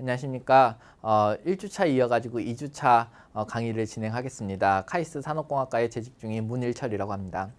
안녕하십니까. 어, 1주차 이어가지고 2주차 어, 강의를 진행하겠습니다. 카이스트 산업공학과에 재직 중인 문일철이라고 합니다.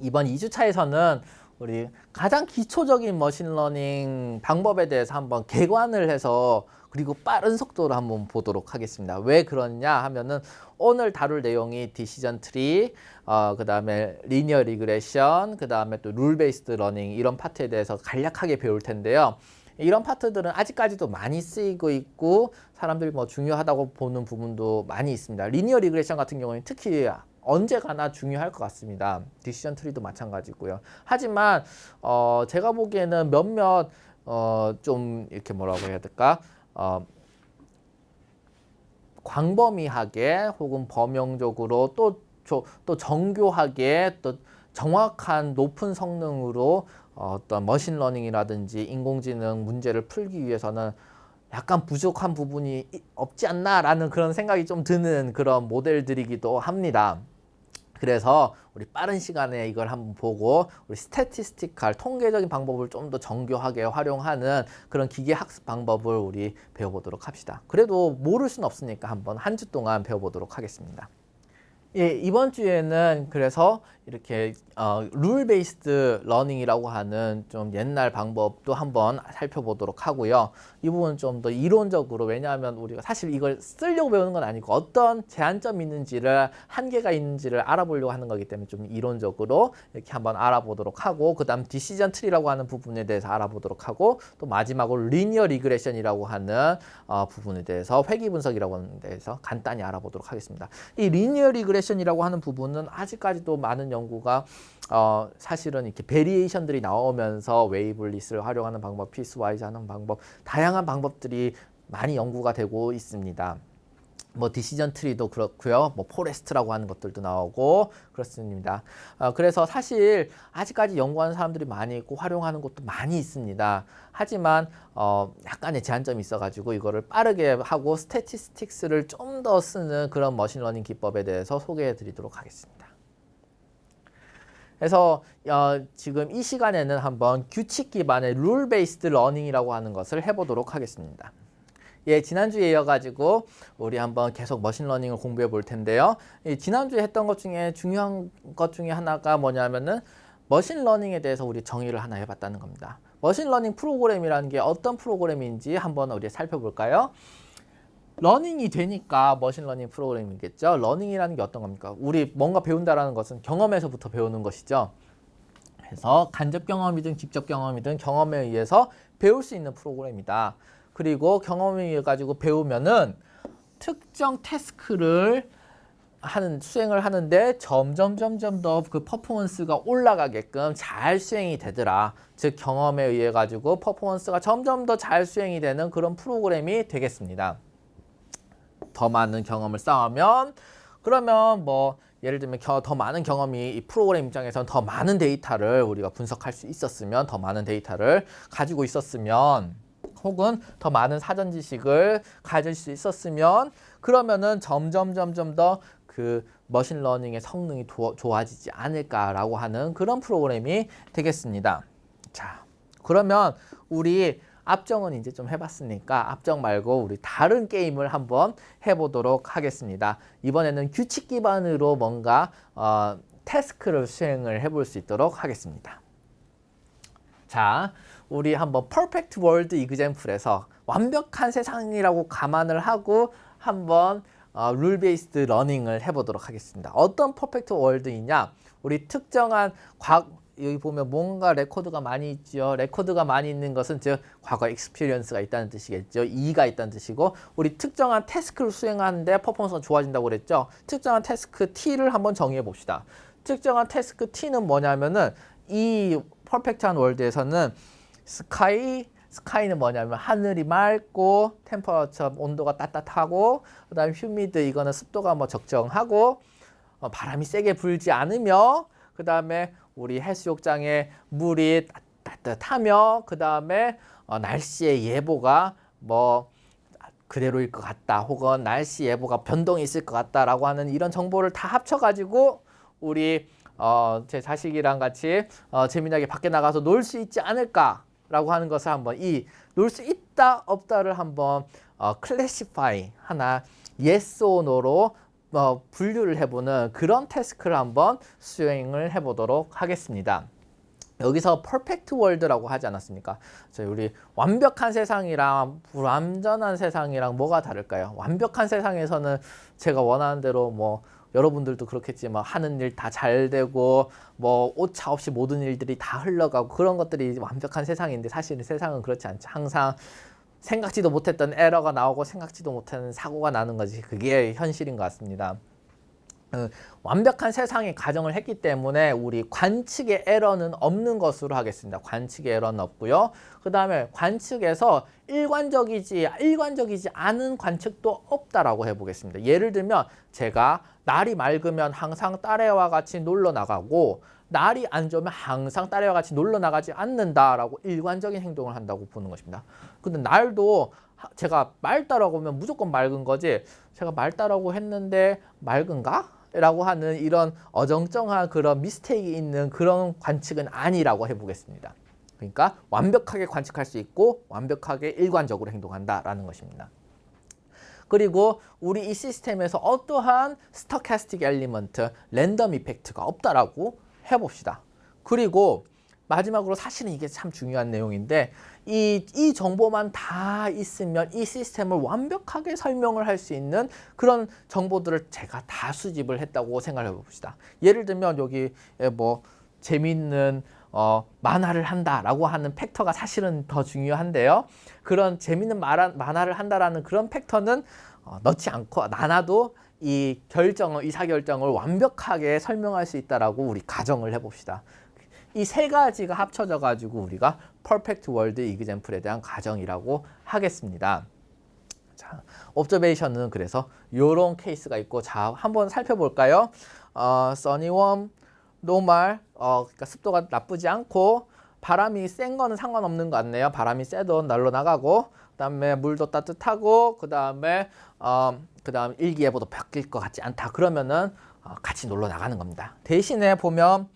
이번 2주차에서는 우리 가장 기초적인 머신러닝 방법에 대해서 한번 개관을 해서 그리고 빠른 속도로 한번 보도록 하겠습니다. 왜 그러냐 하면은 오늘 다룰 내용이 디시전 트리, 어, 그 다음에 리니어 리그레션, 그 다음에 또 룰 베이스드 러닝 이런 파트에 대해서 간략하게 배울 텐데요. 이런 파트들은 아직까지도 많이 쓰이고 있고 사람들이 뭐 중요하다고 보는 부분도 많이 있습니다. 리니어 리그레션 같은 경우는 특히 언제 가나 중요할 것 같습니다. 디시전 트리도 마찬가지고요. 하지만 어 제가 보기에는 몇몇 어 좀 이렇게 뭐라고 해야 될까? 어 광범위하게 혹은 범용적으로 또, 저, 또 정교하게 또 정확한 높은 성능으로 어, 어떤 머신러닝이라든지 인공지능 문제를 풀기 위해서는 약간 부족한 부분이 이- 없지 않나라는 그런 생각이 좀 드는 그런 모델들이기도 합니다. 그래서 우리 빠른 시간에 이걸 한번 보고 우리 스태티스티컬 통계적인 방법을 좀 더 정교하게 활용하는 그런 기계 학습 방법을 우리 배워보도록 합시다. 그래도 모를 수는 없으니까 한번 한 주 동안 배워보도록 하겠습니다. 예, 이번 주에는 그래서 이렇게 어, 룰 베이스드 러닝이라고 하는 좀 옛날 방법도 한번 살펴보도록 하고요. 이 부분은 좀 더 이론적으로 왜냐하면 우리가 사실 이걸 쓰려고 배우는 건 아니고 어떤 제한점이 있는지를 한계가 있는지를 알아보려고 하는 거기 때문에 좀 이론적으로 이렇게 한번 알아보도록 하고 그다음 디시전 트리라고 하는 부분에 대해서 알아보도록 하고 또 마지막으로 리니어 리그레션이라고 하는 어, 부분에 대해서 회귀 분석이라고 하는 데에서 간단히 알아보도록 하겠습니다. 이 리니어 리그레션 이라고 하는 부분은 아직까지도 많은 연구가 어, 사실은 이렇게 베리에이션들이 나오면서 웨이블리스를 활용하는 방법, 피스와이즈 하는 방법, 다양한 방법들이 많이 연구가 되고 있습니다. 뭐 디시전 트리도 그렇고요. 뭐 포레스트라고 하는 것들도 나오고 그렇습니다. 어, 그래서 사실 아직까지 연구하는 사람들이 많이 있고 활용하는 것도 많이 있습니다. 하지만 어, 약간의 제한점이 있어가지고 이거를 빠르게 하고 스태티스틱스를 좀 더 쓰는 그런 머신러닝 기법에 대해서 소개해드리도록 하겠습니다. 그래서 어, 지금 이 시간에는 한번 규칙 기반의 룰 베이스드 러닝이라고 하는 것을 해보도록 하겠습니다. 예, 지난주에 이어가지고 우리 한번 계속 머신러닝을 공부해 볼 텐데요. 이 지난주에 했던 것 중에 중요한 것 중에 하나가 뭐냐면은 머신러닝에 대해서 우리 정의를 하나 해봤다는 겁니다. 머신러닝 프로그램이라는 게 어떤 프로그램인지 한번 우리 살펴볼까요? 러닝이 되니까 머신러닝 프로그램이겠죠. 러닝이라는 게 어떤 겁니까? 우리 뭔가 배운다라는 것은 경험에서부터 배우는 것이죠. 그래서 간접 경험이든 직접 경험이든 경험에 의해서 배울 수 있는 프로그램이다. 그리고 의해 가지고 배우면은 특정 태스크를 하는 수행을 하는데 점점 점점 더 그 퍼포먼스가 올라가게끔 잘 수행이 되더라. 즉 경험에 의해 가지고 퍼포먼스가 점점 더 잘 수행이 되는 그런 프로그램이 되겠습니다. 더 많은 경험을 쌓으면 그러면 뭐 예를 들면 겨- 더 많은 경험이 이 프로그램 입장에서는 더 많은 데이터를 우리가 분석할 수 있었으면 더 많은 데이터를 가지고 있었으면 혹은 더 많은 사전 지식을 가질 수 있었으면 그러면은 점점 점점 더 그 머신러닝의 성능이 도- 좋아지지 않을까라고 하는 그런 프로그램이 되겠습니다. 자, 그러면 우리 앞정은 이제 좀 해봤으니까 앞정 말고 우리 다른 게임을 한번 해보도록 하겠습니다. 이번에는 규칙 기반으로 뭔가 어, 태스크를 수행을 해볼 수 있도록 하겠습니다. 자, 우리 한번 퍼펙트 월드 이그젠플에서 완벽한 세상이라고 감안을 하고 한번 어, 룰 베이스드 러닝을 해보도록 하겠습니다. 어떤 퍼펙트 월드이냐? 우리 특정한 과 여기 보면 뭔가 레코드가 많이 있죠. 레코드가 많이 있는 것은 즉 과거 익스피리언스가 있다는 뜻이겠죠. 이가 있다는 뜻이고 우리 특정한 태스크를 수행하는데 퍼포먼스가 좋아진다고 그랬죠. 특정한 태스크 T를 한번 정의해 봅시다. 특정한 태스크 T는 뭐냐면은 이 퍼펙트한 월드에서는 스카이 스카이는 뭐냐면 하늘이 맑고 템퍼처 온도가 따뜻하고 그다음 휴미드 이거는 습도가 뭐 적정하고 어, 바람이 세게 불지 않으며 그다음에 우리 해수욕장에 물이 따- 따뜻하며 그다음에 어, 날씨의 예보가 뭐 그대로일 것 같다 혹은 날씨 예보가 변동이 있을 것 같다라고 하는 이런 정보를 다 합쳐가지고 우리 어, 제 자식이랑 같이 어, 재미나게 밖에 나가서 놀 수 있지 않을까 라고 하는 것을 한번 이 놀 수 있다 없다를 한번 어, 클래시파이 하나 yes or no로 어, 분류를 해보는 그런 태스크를 한번 수행을 해보도록 하겠습니다. 여기서 퍼펙트 월드라고 하지 않았습니까? 저 우리 완벽한 세상이랑 불완전한 세상이랑 뭐가 다를까요? 완벽한 세상에서는 제가 원하는 대로 뭐 여러분들도 그렇겠지만 하는 일 다 잘 되고 뭐 오차 없이 모든 일들이 다 흘러가고 그런 것들이 완벽한 세상인데 사실은 세상은 그렇지 않죠. 항상 생각지도 못했던 에러가 나오고 생각지도 못하는 사고가 나는 거지. 그게 현실인 것 같습니다. 어, 완벽한 세상에 가정을 했기 때문에 우리 관측의 에러는 없는 것으로 하겠습니다. 관측의 에러는 없고요. 그 다음에 관측에서 일관적이지 일관적이지 않은 관측도 없다라고 해보겠습니다. 예를 들면 제가 날이 맑으면 항상 딸애와 같이 놀러 나가고 날이 안 좋으면 항상 딸애와 같이 놀러 나가지 않는다라고 일관적인 행동을 한다고 보는 것입니다. 근데 날도 하- 제가 맑다라고 하면 무조건 맑은 거지 제가 맑다라고 했는데 맑은가? 라고 하는 이런 어정쩡한 그런 미스테이크 있는 그런 관측은 아니라고 해보겠습니다. 그러니까 완벽하게 관측할 수 있고 완벽하게 일관적으로 행동한다라는 것입니다. 그리고 우리 이 시스템에서 어떠한 스토캐스틱 엘리먼트, 랜덤 이펙트가 없다라고 해봅시다. 그리고 마지막으로 사실은 이게 참 중요한 내용인데 이, 이 정보만 다 있으면 이 시스템을 완벽하게 설명을 할 수 있는 그런 정보들을 제가 다 수집을 했다고 생각해 봅시다. 예를 들면 여기 뭐 재미있는 어, 만화를 한다라고 하는 팩터가 사실은 더 중요한데요. 그런 재미있는 만화, 만화를 한다라는 그런 팩터는 어, 넣지 않고 나나도 이 결정을 이사 결정을 완벽하게 설명할 수 있다라고 우리 가정을 해봅시다. 이 세 가지가 합쳐져 가지고 우리가 퍼펙트 월드 이그젠플에 대한 가정이라고 하겠습니다. 자, 옵저베이션은 그래서 요런 케이스가 있고 자, 한번 살펴볼까요? 어, 써니 웜 노말 어, 그러니까 습도가 나쁘지 않고 바람이 센 거는 상관없는 것 같네요. 바람이 세도 날로 나가고 그다음에 물도 따뜻하고 그다음에 어, 그다음 일기예보도 바뀔 것 같지 않다. 그러면은 어, 같이 놀러 나가는 겁니다. 대신에 보면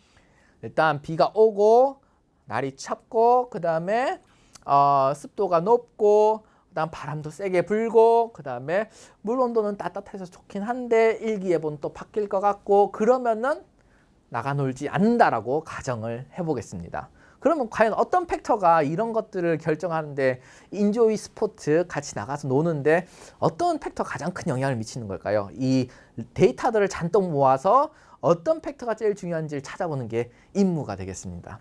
일단 비가 오고 날이 찹고 그다음에 어, 습도가 높고 그다음 바람도 세게 불고 그다음에 물 온도는 따뜻해서 좋긴 한데 일기예보는 또 바뀔 것 같고 그러면은 나가 놀지 않는다라고 가정을 해보겠습니다. 그러면 과연 어떤 팩터가 이런 것들을 결정하는데 인조이 스포츠 같이 나가서 노는데 어떤 팩터 가장 큰 영향을 미치는 걸까요? 이 데이터들을 잔뜩 모아서 어떤 팩터가 제일 중요한지를 찾아보는 게 임무가 되겠습니다.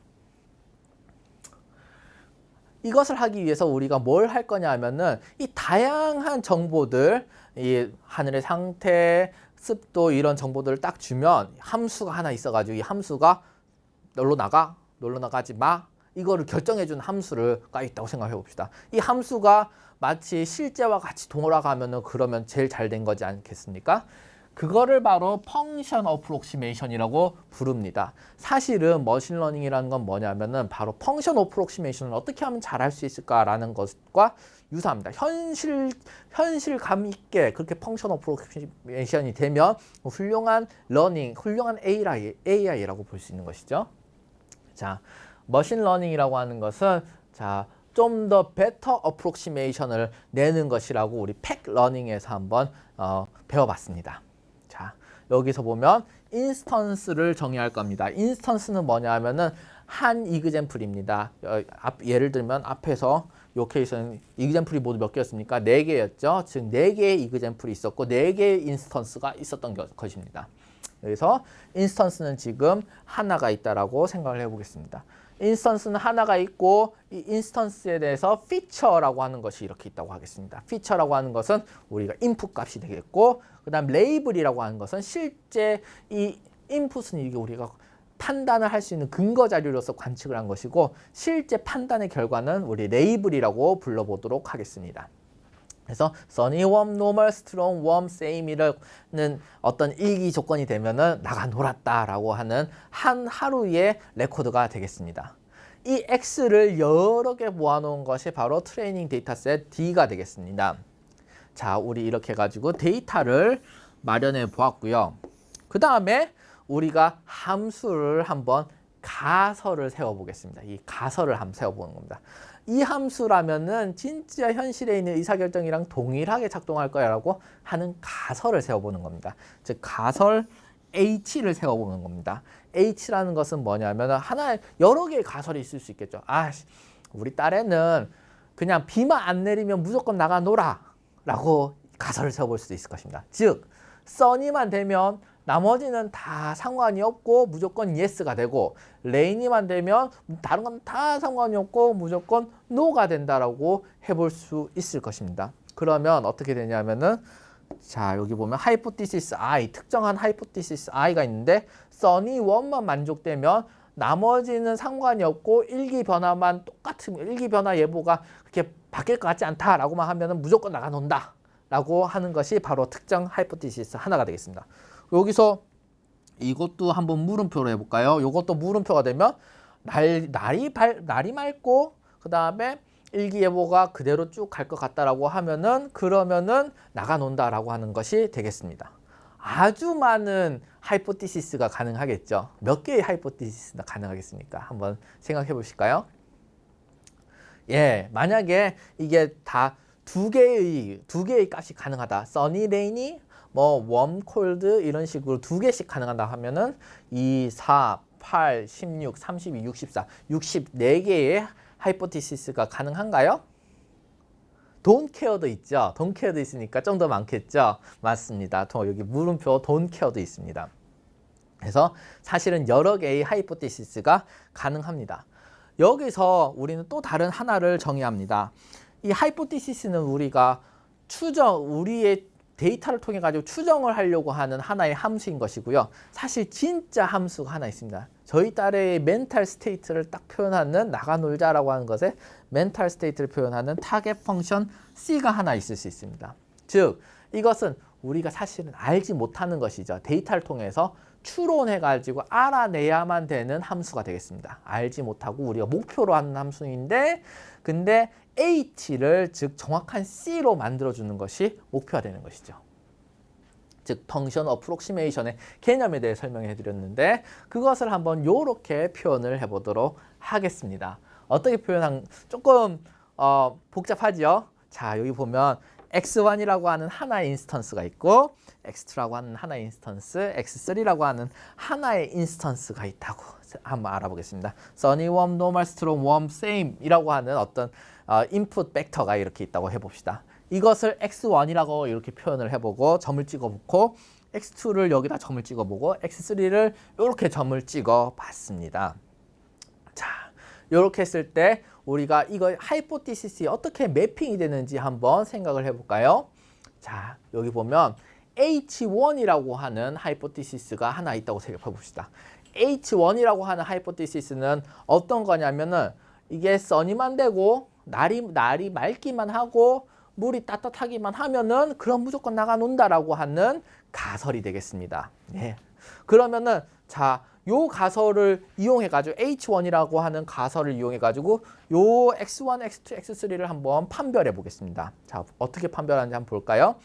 이것을 하기 위해서 우리가 뭘 할 거냐 하면은 이 다양한 정보들, 이 하늘의 상태, 습도 이런 정보들을 딱 주면 함수가 하나 있어가지고 이 함수가 놀러 나가, 놀러 나가지 마. 이거를 결정해주는 함수가 있다고 생각해 봅시다. 이 함수가 마치 실제와 같이 돌아가면은 그러면 제일 잘 된 거지 않겠습니까? 그거를 바로 펑션 어프록시메이션이라고 부릅니다. 사실은 머신러닝이라는 건 뭐냐면은 바로 펑션 어프록시메이션을 어떻게 하면 잘할 수 있을까라는 것과 유사합니다. 현실 현실감 있게 그렇게 펑션 어프록시메이션이 되면 훌륭한 러닝, 훌륭한 AI, AI라고 볼 수 있는 것이죠. 자, 머신 러닝이라고 하는 것은 자, 좀 더 베터 어프록시메이션을 내는 것이라고 우리 팩 러닝에서 한번 어, 배워봤습니다. 자, 여기서 보면 인스턴스를 정의할 겁니다. 인스턴스는 뭐냐 하면은 한 이그젠플입니다. 예를 들면 앞에서 요 케이스는 이그젠플이 모두 몇 개였습니까? 네 개였죠. 즉 네 개의 이그젠플이 있었고 네 개의 인스턴스가 있었던 것- 것입니다. 그래서 인스턴스는 지금 하나가 있다라고 생각을 해보겠습니다. 인스턴스는 하나가 있고 이 인스턴스에 대해서 피처라고 하는 것이 이렇게 있다고 하겠습니다. 피처라고 하는 것은 우리가 인풋 값이 되겠고 그다음 레이블이라고 하는 것은 실제 이 인풋은 이게 우리가 판단을 할 수 있는 근거 자료로서 관측을 한 것이고 실제 판단의 결과는 우리 레이블이라고 불러보도록 하겠습니다. 그래서 sunny, warm, normal, strong, warm, same이라는 어떤 일기 조건이 되면은 나가 놀았다라고 하는 한 하루의 레코드가 되겠습니다. 이 X를 여러 개 모아놓은 것이 바로 트레이닝 데이터셋 D가 되겠습니다. 자, 우리 이렇게 해가지고 데이터를 마련해 보았고요. 그 다음에 우리가 함수를 한번 가설을 세워보겠습니다. 이 가설을 한번 세워보는 겁니다. 이 함수라면은 진짜 현실에 있는 의사결정이랑 동일하게 작동할 거야라고 하는 가설을 세워보는 겁니다. 즉 가설 H를 세워보는 겁니다. H라는 것은 뭐냐면 하나의 여러 개의 가설이 있을 수 있겠죠. 아, 씨, 우리 딸애는 그냥 비만 안 내리면 무조건 나가 놀아라고 가설을 세워볼 수도 있을 것입니다. 즉 써니만 되면 나머지는 다 상관이 없고 무조건 예스가 되고 레이니만 되면 다른 건 다 상관이 없고 무조건 노가 된다라고 해볼 수 있을 것입니다. 그러면 어떻게 되냐면은 자 여기 보면 하이포티시스 I 특정한 하이포티시스 I가 있는데 써니 원만 만족되면 나머지는 상관이 없고 일기 변화만 똑같은 일기 변화 예보가 그렇게 바뀔 것 같지 않다라고만 하면은 무조건 나가 논다. 라고 하는 것이 바로 특정 하이포티시스 하나가 되겠습니다. 여기서 이것도 한번 물음표로 해볼까요? 이것도 물음표가 되면 날, 날이, 발, 날이 맑고 그 다음에 일기예보가 그대로 쭉 갈 것 같다라고 하면은 그러면은 나가 논다라고 하는 것이 되겠습니다. 아주 많은 하이포티시스가 가능하겠죠. 몇 개의 하이포티시스가 가능하겠습니까? 한번 생각해 보실까요? 예, 만약에 이게 다 두 개의 두 개의 값이 가능하다. 써니 레이니 뭐 웜, 콜드 이런 식으로 두 개씩 가능하다 하면은 2, 4, 8, 16, 32, 64, 64개의 하이포티시스가 가능한가요? 돈 케어도 있죠. 돈 케어도 있으니까 좀 더 많겠죠. 맞습니다. 또 여기 물음표 돈 케어도 있습니다. 그래서 사실은 여러 개의 하이포티시스가 가능합니다. 여기서 우리는 또 다른 하나를 정의합니다. 이 하이포티시스는 우리가 추정, 우리의 데이터를 통해 가지고 추정을 하려고 하는 하나의 함수인 것이고요. 사실 진짜 함수가 하나 있습니다. 저희 딸의 멘탈 스테이트를 딱 표현하는 나가 놀자라고 하는 것에 멘탈 스테이트를 표현하는 타겟 펑션 C가 하나 있을 수 있습니다. 즉 이것은 우리가 사실은 알지 못하는 것이죠. 데이터를 통해서 추론해 가지고 알아내야만 되는 함수가 되겠습니다. 알지 못하고 우리가 목표로 하는 함수인데 근데 H를 즉 정확한 C로 만들어 주는 것이 목표가 되는 것이죠. 즉 펑션 어프록시메이션의 개념에 대해 설명해 드렸는데 그것을 한번 요렇게 표현을 해 보도록 하겠습니다. 어떻게 표현한 조금 어, 복잡하지요? 자, 여기 보면 x1이라고 하는 하나의 인스턴스가 있고 x2라고 하는 하나의 인스턴스, x3라고 하는 하나의 인스턴스가 있다고 한번 알아보겠습니다. sunny, warm, normal, strong, warm, same이라고 하는 어떤 어, 인풋 벡터가 이렇게 있다고 해봅시다. 이것을 x1이라고 이렇게 표현을 해보고 점을 찍어보고 x2를 여기다 점을 찍어보고 x3를 이렇게 점을 찍어봤습니다. 자, 이렇게 했을 때 우리가 이거 하이포티시스에 어떻게 매핑이 되는지 한번 생각을 해볼까요? 자, 여기 보면 H1이라고 하는 하이포티시스가 하나 있다고 생각해 봅시다. H1이라고 하는 하이포티시스는 어떤 거냐면은 이게 써니만 되고 날이 날이 맑기만 하고 물이 따뜻하기만 하면은 그럼 무조건 나가 논다라고 하는 가설이 되겠습니다. 예. 그러면은 자, 요 가설을 이용해 가지고 H1이라고 하는 가설을 이용해 가지고 요 X1, X2, X3를 한번 판별해 보겠습니다. 자, 어떻게 판별하는지 한번 볼까요?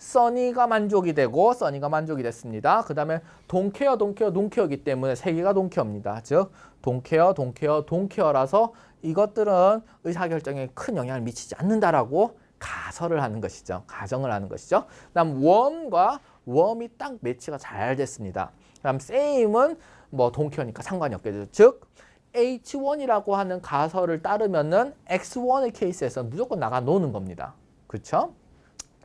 써니가 만족이 되고 써니가 만족이 됐습니다. 그 다음에 동케어, 동케어, 동케어이기 때문에 세 개가 동케어입니다. 즉 동케어, 동케어, 동케어라서 이것들은 의사결정에 큰 영향을 미치지 않는다라고 가설을 하는 것이죠. 가정을 하는 것이죠. 그다음 웜과 웜이 딱 매치가 잘 됐습니다. 그다음 same은 뭐 동케어니까 상관이 없겠죠. 즉 H1이라고 하는 가설을 따르면은 X1의 케이스에서 무조건 나가 노는 겁니다. 그렇죠?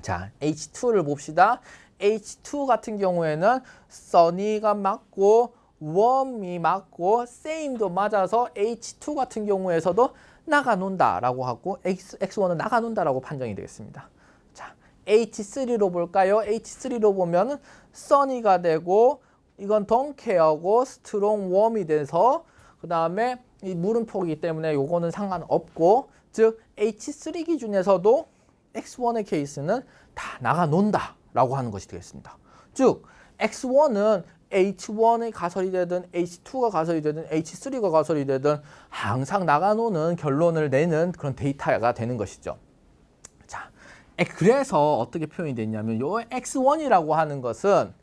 자, H2를 봅시다. H2 같은 경우에는 써니가 맞고 웜이 맞고 same도 맞아서 H2 같은 경우에서도 나가 논다라고 하고 X, X1은 나가 논다라고 판정이 되겠습니다. 자, H3로 볼까요? H3로 보면은 써니가 되고 이건 덩케어고 스트롱 웜이 돼서 그 다음에 이 물음표이기 때문에 요거는 상관없고 즉 H3 기준에서도 X1의 케이스는 다 나가 논다 라고 하는 것이 되겠습니다. 즉 X1은 H1의 가설이 되든 H2가 가설이 되든 H3가 가설이 되든 항상 나가 노는 결론을 내는 그런 데이터가 되는 것이죠. 자, 그래서 어떻게 표현이 됐냐면 요 X1이라고 하는 것은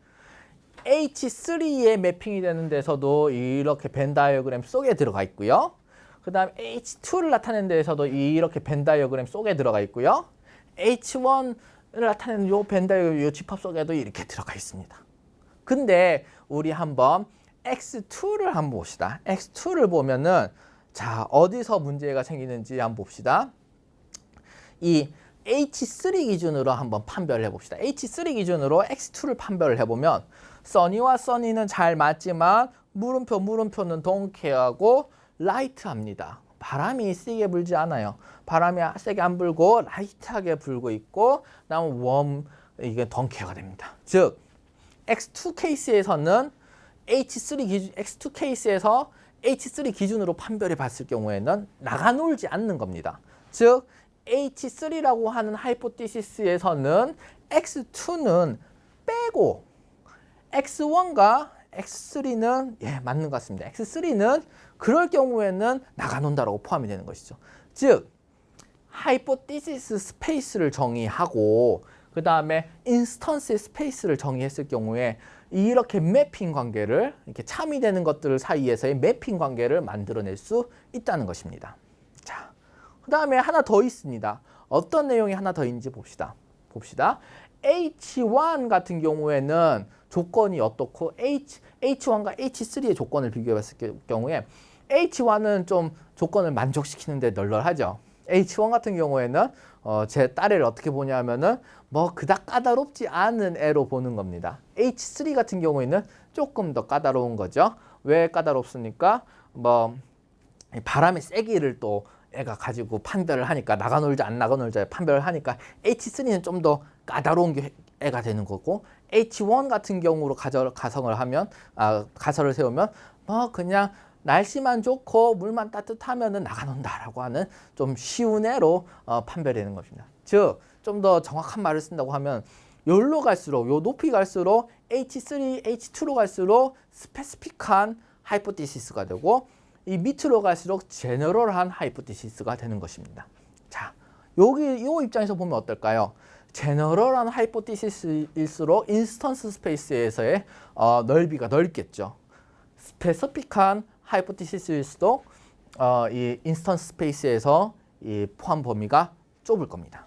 H3에 매핑이 되는 데서도 이렇게 벤 다이어그램 속에 들어가 있고요. 그 다음 H2를 나타내는 데에서도 이렇게 벤 다이어그램 속에 들어가 있고요. H1을 나타내는 요벤 다이어그램 요 집합 속에도 이렇게 들어가 있습니다. 근데 우리 한번 X2를 한번 봅시다. X2를 보면은 자 어디서 문제가 생기는지 한번 봅시다. 이 H3 기준으로 한번 판별을 해봅시다. H3 기준으로 X2를 판별을 해보면 써니와 써니는 잘 맞지만 물음표 물음표는 동케하고 라이트합니다. 바람이 세게 불지 않아요. 바람이 세게 안 불고 라이트하게 불고 있고 그다음 웜 이게 덩케가 됩니다. 즉 X2 케이스에서는 H3 기준 X2 케이스에서 H3 기준으로 판별해 봤을 경우에는 나가 놀지 않는 겁니다. 즉 H3라고 하는 하이포티시스에서는 X2는 빼고 X1과 X3는 예, 맞는 것 같습니다. X3는 그럴 경우에는 나가 논다라고 포함이 되는 것이죠. 즉 하이포티시스 스페이스를 정의하고 그 다음에 인스턴스 스페이스를 정의했을 경우에 이렇게 매핑 관계를 이렇게 참이 되는 것들 사이에서의 매핑 관계를 만들어낼 수 있다는 것입니다. 자, 그 다음에 하나 더 있습니다. 어떤 내용이 하나 더 있는지 봅시다. 봅시다. H1 같은 경우에는 조건이 어떻고 H, H1과 H3의 조건을 비교해 봤을 경우에 H1은 좀 조건을 만족시키는데 널널하죠. H1 같은 경우에는 어, 제 딸애를 어떻게 보냐면은 뭐 그닥 까다롭지 않은 애로 보는 겁니다. H3 같은 경우에는 조금 더 까다로운 거죠. 왜 까다롭습니까? 뭐 바람의 세기를 또 애가 가지고 판별을 하니까 나가 놀자 안 나가 놀자 판별을 하니까 H3는 좀 더 까다로운 게 애가 되는 거고 H1 같은 경우로 가절, 가성을 하면 아, 가설을 세우면 뭐 그냥 날씨만 좋고 물만 따뜻하면은 나가 논다라고 하는 좀 쉬운 애로 어, 판별되는 것입니다. 즉 좀 더 정확한 말을 쓴다고 하면 요로 갈수록 요 높이 갈수록 H3, H2로 갈수록 스페시픽한 하이포티시스가 되고 이 밑으로 갈수록 제너럴한 하이포티시스가 되는 것입니다. 자, 여기 요 입장에서 보면 어떨까요? 제너럴한 하이포티시스일수록 인스턴스 스페이스에서의 어, 넓이가 넓겠죠. 스페시픽한 하이포티시스일수록 어, 이 인스턴스 스페이스에서 이 포함 범위가 좁을 겁니다.